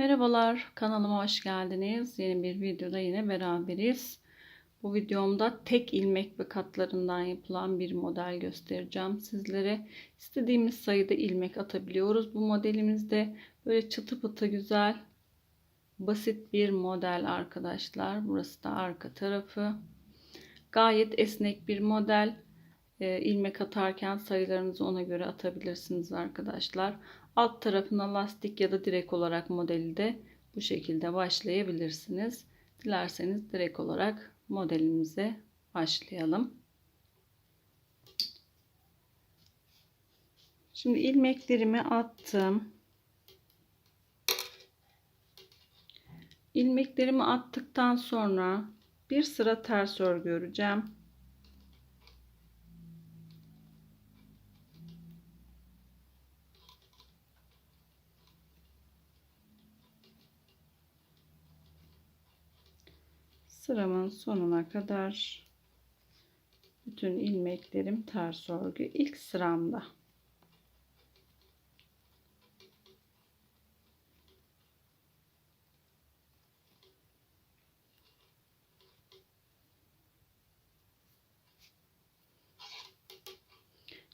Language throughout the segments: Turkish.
Merhabalar, kanalıma hoş geldiniz. Yeni bir videoda yine beraberiz. Bu videomda tek ilmek ve katlarından yapılan bir model göstereceğim sizlere. İstediğimiz sayıda ilmek atabiliyoruz. Bu modelimizde böyle çıtı pıtı güzel, basit bir model arkadaşlar. Burası da arka tarafı. Gayet esnek bir model. Ee, ilmek atarken sayılarınızı ona göre atabilirsiniz arkadaşlar. Alt tarafına lastik ya da direk olarak modeli de bu şekilde başlayabilirsiniz. Dilerseniz direk olarak modelimize başlayalım. Şimdi ilmeklerimi attım. İlmeklerimi attıktan sonra bir sıra ters örgü öreceğim. Sıramın sonuna kadar bütün ilmeklerim ters örgü ilk sıramda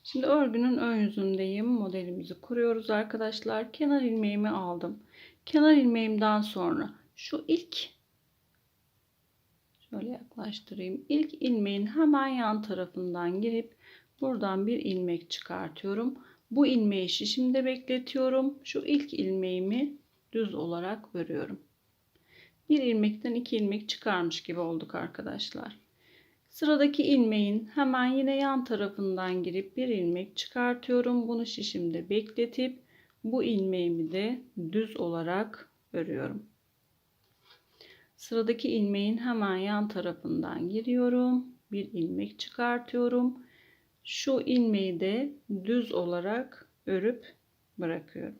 Şimdi örgünün ön yüzündeyim. Modelimizi kuruyoruz arkadaşlar. Kenar ilmeğimi aldım. Kenar ilmeğimden sonra şu ilk Şöyle yaklaştırayım. İlk ilmeğin hemen yan tarafından girip buradan bir ilmek çıkartıyorum. Bu ilmeği şişimde bekletiyorum. Şu ilk ilmeğimi düz olarak örüyorum. Bir ilmekten iki ilmek çıkarmış gibi olduk arkadaşlar. Sıradaki ilmeğin hemen yine yan tarafından girip bir ilmek çıkartıyorum. Bunu şişimde bekletip bu ilmeğimi de düz olarak örüyorum. Sıradaki ilmeğin hemen yan tarafından giriyorum. Bir ilmek çıkartıyorum. Şu ilmeği de düz olarak örüp bırakıyorum.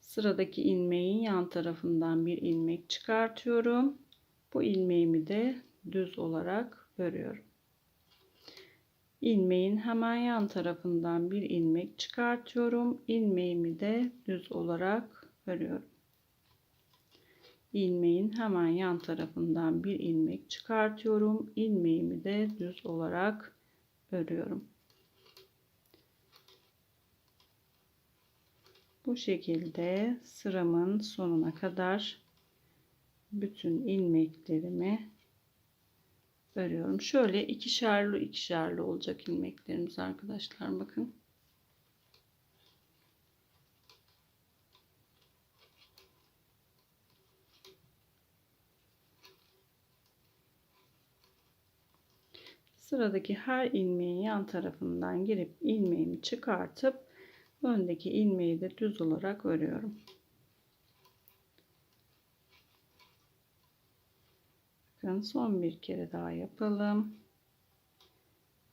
Sıradaki ilmeğin yan tarafından bir ilmek çıkartıyorum. Bu ilmeğimi de düz olarak örüyorum. İlmeğin hemen yan tarafından bir ilmek çıkartıyorum. İlmeğimi de düz olarak örüyorum ilmeğin hemen yan tarafından bir ilmek çıkartıyorum. ilmeğimi de düz olarak örüyorum. Bu şekilde sıramın sonuna kadar bütün ilmeklerimi örüyorum. Şöyle ikişerli ikişerli olacak ilmeklerimiz arkadaşlar bakın. Sıradaki her ilmeğin yan tarafından girip ilmeğimi çıkartıp öndeki ilmeği de düz olarak örüyorum. Bakın son bir kere daha yapalım.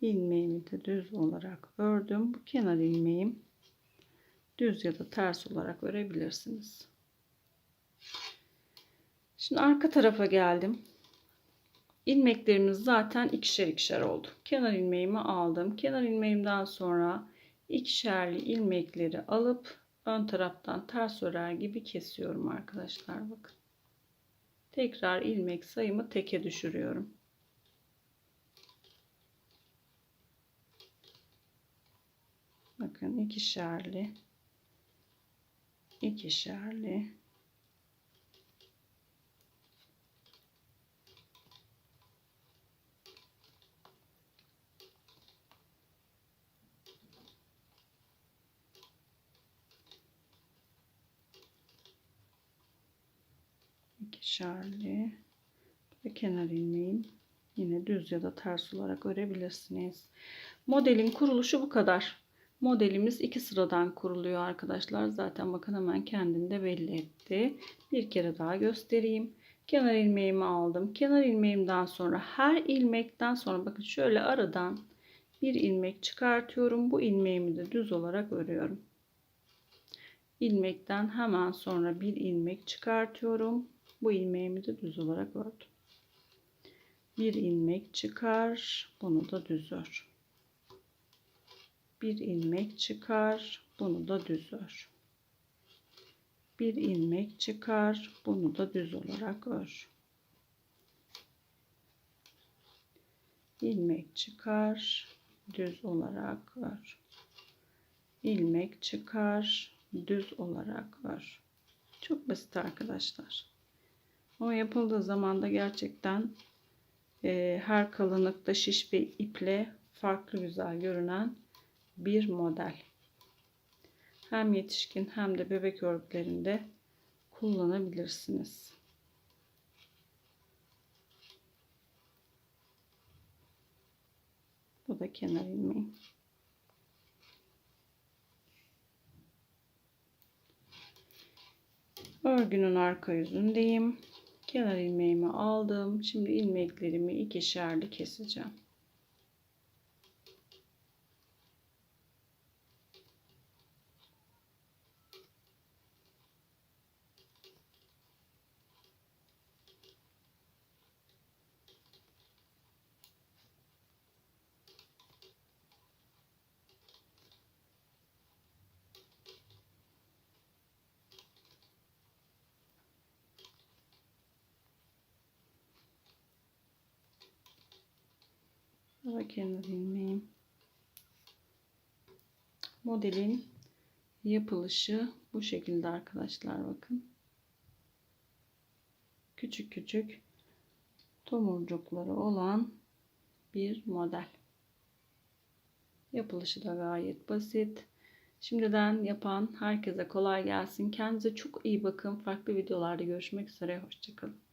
ilmeğimi de düz olarak ördüm. Bu kenar ilmeğim düz ya da ters olarak örebilirsiniz. Şimdi arka tarafa geldim. İlmeklerimiz zaten ikişer ikişer oldu. Kenar ilmeğimi aldım. Kenar ilmeğimden sonra ikişerli ilmekleri alıp ön taraftan ters örer gibi kesiyorum arkadaşlar. Bakın. Tekrar ilmek sayımı teke düşürüyorum. Bakın ikişerli ikişerli ikişerli ve kenar ilmeğim yine düz ya da ters olarak örebilirsiniz. Modelin kuruluşu bu kadar. Modelimiz iki sıradan kuruluyor arkadaşlar. Zaten bakın hemen kendinde belli etti. Bir kere daha göstereyim. Kenar ilmeğimi aldım. Kenar ilmeğimden sonra her ilmekten sonra bakın şöyle aradan bir ilmek çıkartıyorum. Bu ilmeğimi de düz olarak örüyorum. İlmekten hemen sonra bir ilmek çıkartıyorum. Bu ilmeğimi de düz olarak ördüm. Bir ilmek çıkar, bunu da düz ör. Bir ilmek çıkar, bunu da düz ör. bir ilmek çıkar. Bunu da düz olarak ör. ilmek çıkar, düz olarak ör. ilmek çıkar, düz olarak ör. Çok basit arkadaşlar. O yapıldığı zaman da gerçekten e, her kalınlıkta şiş ve iple farklı güzel görünen bir model. Hem yetişkin hem de bebek örgülerinde kullanabilirsiniz. Bu da kenar ilmeği. Örgünün arka yüzündeyim. Kenar ilmeğimi aldım. Şimdi ilmeklerimi ikişerli keseceğim. Ve kenar ilmeğim. Modelin yapılışı bu şekilde arkadaşlar bakın. Küçük küçük tomurcukları olan bir model. Yapılışı da gayet basit. Şimdiden yapan herkese kolay gelsin. Kendinize çok iyi bakın. Farklı videolarda görüşmek üzere. Hoşçakalın.